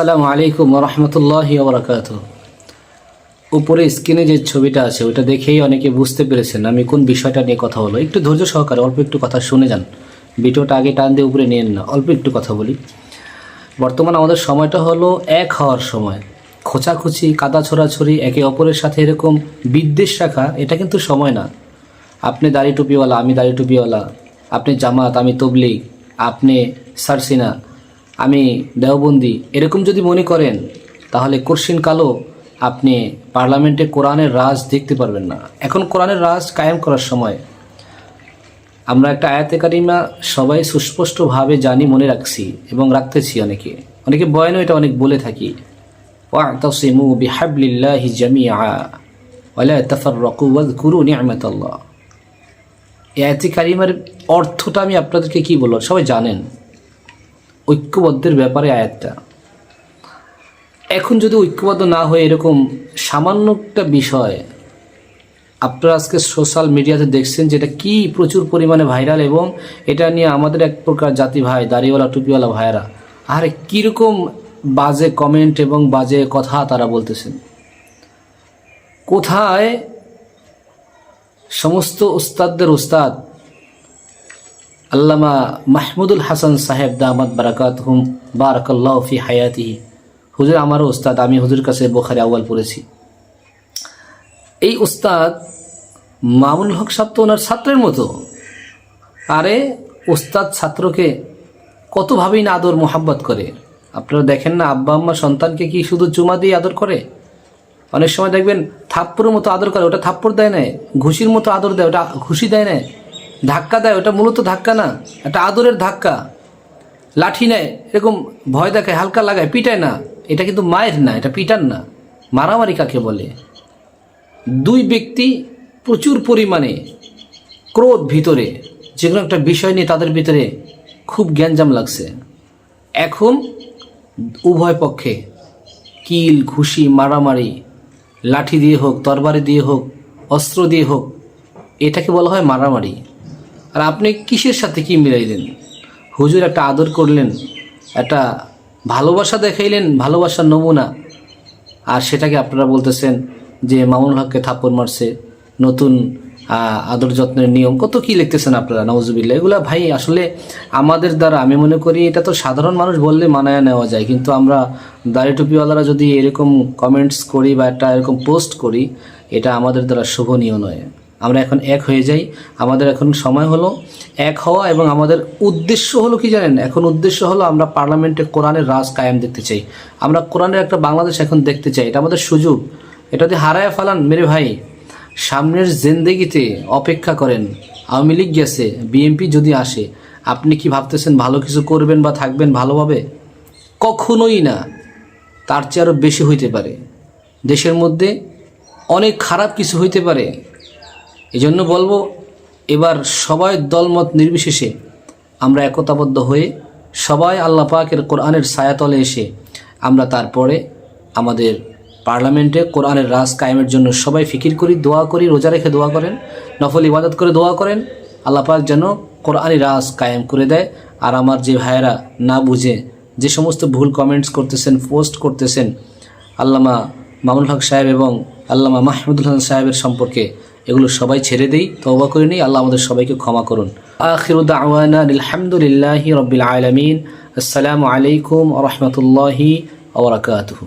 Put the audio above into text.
আসসালামু আলাইকুম রহমতুল্লাহি ওবরাকাত উপরে স্ক্রিনে যে ছবিটা আছে ওটা দেখেই অনেকে বুঝতে পেরেছেন আমি কোন বিষয়টা নিয়ে কথা বলো একটু ধৈর্য সহকারে অল্প একটু কথা শুনে যান। ভিডিওটা আগে টান দিয়ে উপরে নিয়েন না অল্প একটু কথা বলি। বর্তমান আমাদের সময়টা হলো এক হওয়ার সময়। খোঁচাখুচি কাদা ছোড়াছড়ি একে অপরের সাথে এরকম বিদ্বেষ রাখা, এটা কিন্তু সময় না। আপনি দাড়ি টুপিওয়ালা, আমি দাড়ি টুপিওয়ালা, আপনি জামাত, আমি তবলিগ, আপনি সারসিনা আমি দেওবন্দি। এরকম যদি মনে করেন, তাহলে কোর্সিন কালো আপনি পার্লামেন্টে কোরআনের রাজ দেখতে পারবেন না। এখন কোরআনের রাজ কায়েম করার সময় আমরা একটা আয়াতে কারিমা সবাই সুস্পষ্টভাবে জানি, মনে রাখছি এবং রাখতেছি অনেকে। অনেকে বয়ানও এটা অনেক বলে থাকি। কারিমার অর্থটা আমি আপনাদেরকে কি বলব সবাই জানেন। ঐক্যবদ্ধের ব্যাপারে আয়াতটা। এখন যদি ঐক্যবদ্ধ না হয়ে এরকম সামান্য একটা বিষয়, আপনারা আজকে সোশ্যাল মিডিয়াতে দেখছেন যেটা কি প্রচুর পরিমাণে ভাইরাল এবং এটা নিয়ে আমাদের এক প্রকার জাতি ভাই, দাড়িওয়ালা, টুপিওয়ালা ভাইয়েরা, আরে কীরকম বাজে কমেন্ট এবং বাজে কথা তারা বলতেছেন। কোথায় সমস্ত উস্তাদদের উস্তাদ আল্লামা মাহমুদুল হাসান সাহেব দামাদ বারাকাত হুম বারাকাল্লাহ ফি হায়াতি হুজুর, আমারও উস্তাদ, আমি হুজুর কাছে বোখারে আউয়াল পড়েছি। এই উস্তাদ মামুনুল হক সাহেব তো ওনার ছাত্রের মতো। আরে, উস্তাদ ছাত্রকে কতভাবেই না আদর, মোহাব্বত করে। আপনারা দেখেন না, আব্বা আম্মা সন্তানকে কি শুধু চুমা দিয়ে আদর করে? অনেক সময় দেখবেন থাপ্পড়ের মতো আদর করে, ওটা থাপ্পড় দেয় না ঘুষির মতো আদর দেয়, ওটা ঘুষি দেয় না ধাক্কা দেয়, ওটা মূলত ধাক্কা না, একটা আদরের ধাক্কা। লাঠি নেয়, এরকম ভয় দেখায়, হালকা লাগায়, পিটায় না। এটা কিন্তু মায়ের না, এটা পিটান না। মারামারি কাকে বলে? দুই ব্যক্তি প্রচুর পরিমাণে ক্রোধ ভিতরে যে কোনো একটা বিষয় নিয়ে তাদের ভিতরে খুব জ্ঞানজাম লাগছে। এখন উভয় পক্ষে কিল, ঘুষি, মারামারি, লাঠি দিয়ে হোক, তরবারি দিয়ে হোক, অস্ত্র দিয়ে হোক, এটাকে বলা হয় মারামারি। আর আপনি কিসের সাথে কি মিলাইলেন? হুজুর একটা আদর করলেন, একটা ভালোবাসা দেখাইলেন, ভালোবাসার নমুনা। আর সেটাকে আপনারা বলতেছেন যে মামুন হককে থাপ্পড় মারছে, নতুন আদর যত্নের নিয়ম। কত কি লিখতেছেন আপনারা? নওয়াজুবিল্লা এগুলো ভাই, আসলে আমাদের দ্বারা আমি মনে করি এটা তো সাধারণ মানুষ বললে মানায় নেওয়া যায়। কিন্তু আমরা দাড়ি টুপিওয়ালারা যদি এরকম কমেন্টস করি বা একটা এরকম পোস্ট করি, এটা আমাদের দ্বারা শোভনীয় নয়। আমরা এখন এক হয়ে যাই। আমাদের এখন সময় হলো এক হওয়া এবং আমাদের উদ্দেশ্য হলো কি জানেন? এখন উদ্দেশ্য হলো আমরা পার্লামেন্টে কোরআনের রাজ কায়েম দেখতে চাই। আমরা কোরআনের একটা বাংলাদেশ এখন দেখতে চাই। এটা আমাদের সুযোগ। এটা যদি হারায় ফেলান, মেরে ভাই, সামনের জেন্দেগিতে অপেক্ষা করেন। আওয়ামী লীগ গেছে, বিএনপি যদি আসে, আপনি কি ভাবতেছেন ভালো কিছু করবেন বা থাকবেন ভালোভাবে? কখনোই না। তার চেয়ে আরও বেশি হইতে পারে। দেশের মধ্যে অনেক খারাপ কিছু হইতে পারে। এই জন্য বলব, এবার সবাই দলমত নির্বিশেষে আমরা একতাবদ্ধ হয়ে সবাই আল্লাহ পাকের কোরআনের ছায়াতলে এসে আমরা তারপরে আমাদের পার্লামেন্টে কোরআনের রাজ কায়েমের জন্য সবাই ফিকির করি, দোয়া করি, রোজা রেখে দোয়া করেন, নফল ইবাদত করে দোয়া করেন, আল্লাহ পাক যেন কোরআনই রাজ কায়েম করে দেয়। আর আমার যে ভাইয়েরা না বুঝে যে সমস্ত ভুল কমেন্টস করতেছেন পোস্ট করতেছেন, আল্লামা মামুল হক সাহেব এবং আল্লামা মাহমুদুল হাসান সাহেবের সম্পর্কে এগুলো সবাই ছেড়ে দেই তবা করে নিই, আল্লাহ আমাদের সবাইকে ক্ষমা করুন। আখিরু দাওয়ানা আলহামদুলিল্লাহি রবিল আলমিন। আসসালামু আলাইকুম রহমতুল্লাহি ওবরাকাতুহু